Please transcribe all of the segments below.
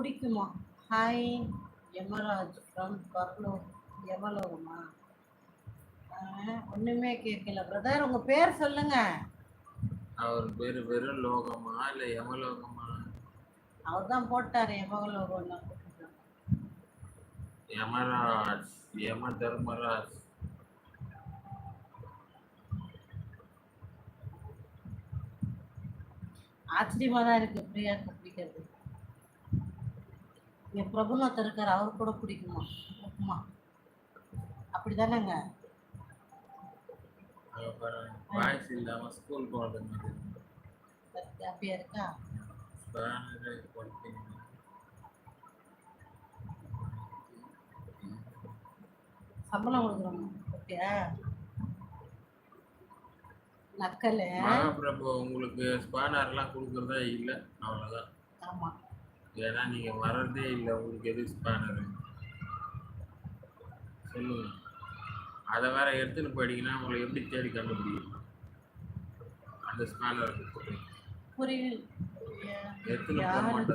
பிடிக்குமா? Hi Yamraj from பர்லோ யமலோகமா ஒன்றுமே கேட்கல. பிரதர் உங்கள் பேர் சொல்லுங்க. அவர் பேரு வெறும் லோகமா இல்ல யமலோகமா அவர் தான் போட்டார் யமலோகம் யமராஜ் யம தர்மராஜ் ஆச்சரியமாக தான் இருக்குது பிரியாக்கு பிடிக்கிறது என் பிரபுநாத் இருக்கார் அவர் கூட பிடிக்குமா உப்புமா அப்படி தானேங்க வாய்ஸ் இல்லாம ஸ்கூல் போறது அப்படியா இருக்கா? சம்பளம் கொடுக்குறோம்? ஓகே நக்கல். மகாபிரபு உங்களுக்கு ஸ்பேனர்லாம் கொடுக்குறதா இல்லை அவ்வளோதான் ஆமாம் ஏன்னா நீங்க வர்றதே இல்லை. உங்களுக்கு எது ஸ்பேனர் சொல்லுங்க. அதை வேற எடுத்துன்னு போயிட்டீங்கன்னா உங்களை எப்படி தேடி கண்டுபிடிக்கும் அந்த ஸ்பேனர் புரியல எத்தனை போக கமெண்ட்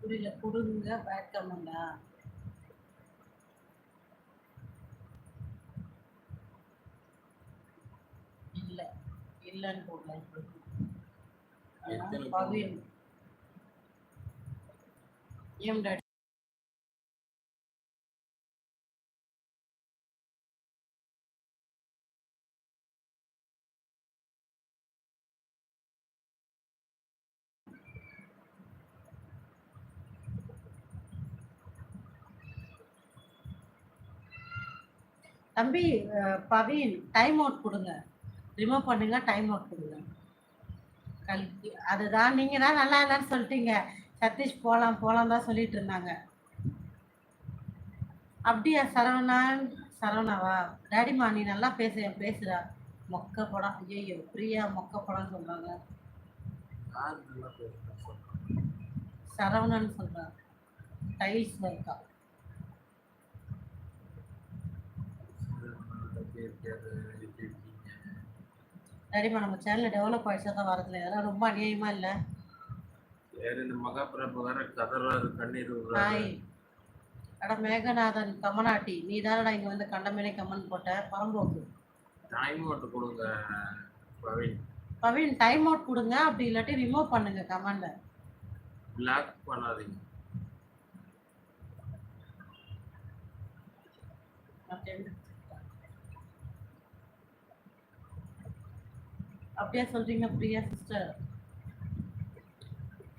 புரியல. கொடுங்க. பேட் கமெண்டா இல்ல இல்லைன்னு போடல ஏம் டாடி தம்பி பவின் டைம் அவுட் கொடுங்க. ரிமூவ் பண்ணுங்க டைம் அவுட் கொடுங்க. கல்வி அதுதான் நீங்க தான் நல்லா இல்லைன்னு சொல்லிட்டீங்க. சதீஷ் போலாம் போலாம் தான் சொல்லிட்டு இருந்தாங்க. அப்படியா சரவணன் சரவணாவா? டேடிமா நீ நல்லா பேச பேசுறா மொக்க படம். ஐயோ பிரியா மொக்க படம் சொல்லுங்க. சரவணன் சொல்றாங்க டைல்ஸ் ஒர்க்கா? எப்படி டேடிமா நம்ம சேனல் டெவலப் ஆயிடுச்சா தான் வரதுல இதெல்லாம் ரொம்ப அநியாயமா இல்லை? வேற இந்த மகாபிரபு வேற கதறாரு கண்ணீர் விடுறாரு ஹாய். அட மேகநாதன் கமனாட்டி நீ தானடா இங்க வந்து கண்டமேனே கமெண்ட் போட்ட? பரம்போக்கு டைம் அவுட் கொடுங்க பவின். பவின் டைம் அவுட் கொடுங்க. அப்படி இல்லாட்டி ரிமூவ் பண்ணுங்க கமெண்ட பிளாக் பண்ணாதீங்க. அப்படியே சொல்றீங்க பிரியா சிஸ்டர்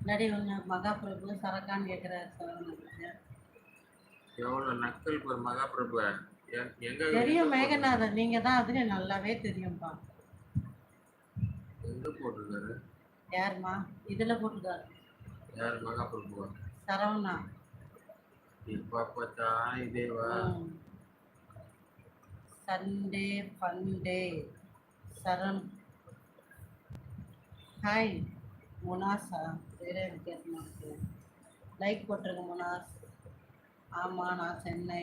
இல்லாட்டி ஒன்று மகாபிரபு சரக்கான்னு கேட்குறாரு சரவணன் எவ்வளவு நக்கல் பாரு மகாபிரபு தெரியும் மேகநாதன். நீங்க தான் அதுல நல்லாவே தெரியும்பா. எங்க போட்டிருக்காரு? யாருமா? இதுல போட்டுக்காரு யார் மகாபிரபு சரவணா. இப்ப பார்த்தா இதேவா சண்டே ஃபண்டே சரண். ஹாய் முனாஸா வேற வித்தியாசமாக இருக்கு. லைக் போட்டிருங்க முனாஸ் ஆமாம் நான் சென்னை.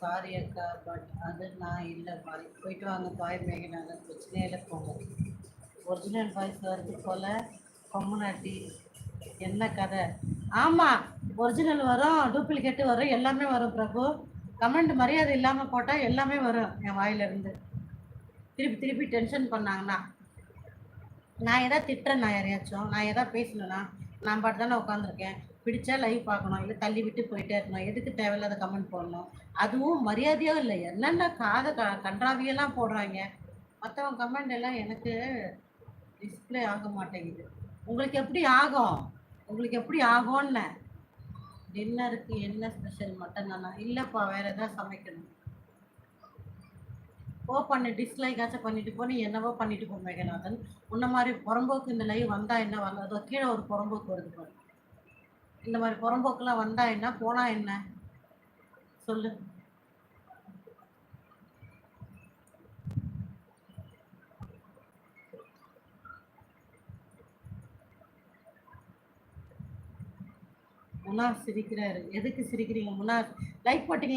சாரி அக்கா பட் அது நான் இல்லை பாய் போயிட்டு வாங்க பாய் மேகநாதன் பிரச்சனையே இல்லை போங்க. ஒரிஜினல் வாய்ஸ் வருது போல் கொம்மநாட்டி என்ன கதை? ஆமாம் ஒரிஜினல் வரும் டூப்ளிகேட்டு வரும் எல்லாமே வரும் பிரபு. கமெண்ட் மரியாதை இல்லாமல் போட்டால் எல்லாமே வரும் என் வாயிலிருந்து. திருப்பி திருப்பி டென்ஷன் பண்ணாங்கன்னா. நான் எதாவது திட்டுறேன் நான் யாரையாச்சும். நான் எதாவது பேசணும்னா நான் பாட்டு தானே உட்காந்துருக்கேன் பிடிச்சா லைவ் பார்க்கணும் இல்லை தள்ளி விட்டு போயிட்டே இருக்கணும். எதுக்கு தேவையில்லாத கமெண்ட் போடணும்? அதுவும் மரியாதையாக இல்லை. என்னென்ன காத க கன்றாவியெல்லாம் போடுறாங்க. மற்றவங்க கமெண்ட் எல்லாம் எனக்கு டிஸ்ப்ளே ஆக மாட்டேங்குது. உங்களுக்கு எப்படி ஆகும்? உங்களுக்கு எப்படி ஆகும்னு? டின்னருக்கு என்ன ஸ்பெஷல் மட்டன் தானா? இல்லைப்பா வேறு எதாவது சமைக்கணும். ஓ பண்ணு டிஸ்லைக்காச்சும் பண்ணிட்டு போ என்னவோ பண்ணிட்டு போ மேகநாதன். உன்ன மாதிரி புறம்போக்கு இந்த லைவ் வந்தா என்ன வரல அதோ கீழே ஒரு புறம்போக்கு வருது பாரு. இந்த மாதிரி புறம்போக்குலாம் வந்தா என்ன போனா என்ன? சொல்லு. முன்னார் சிரிக்கிறாரு. எதுக்கு சிரிக்கிறீங்க முன்னாள் லைக் போட்டீங்களா?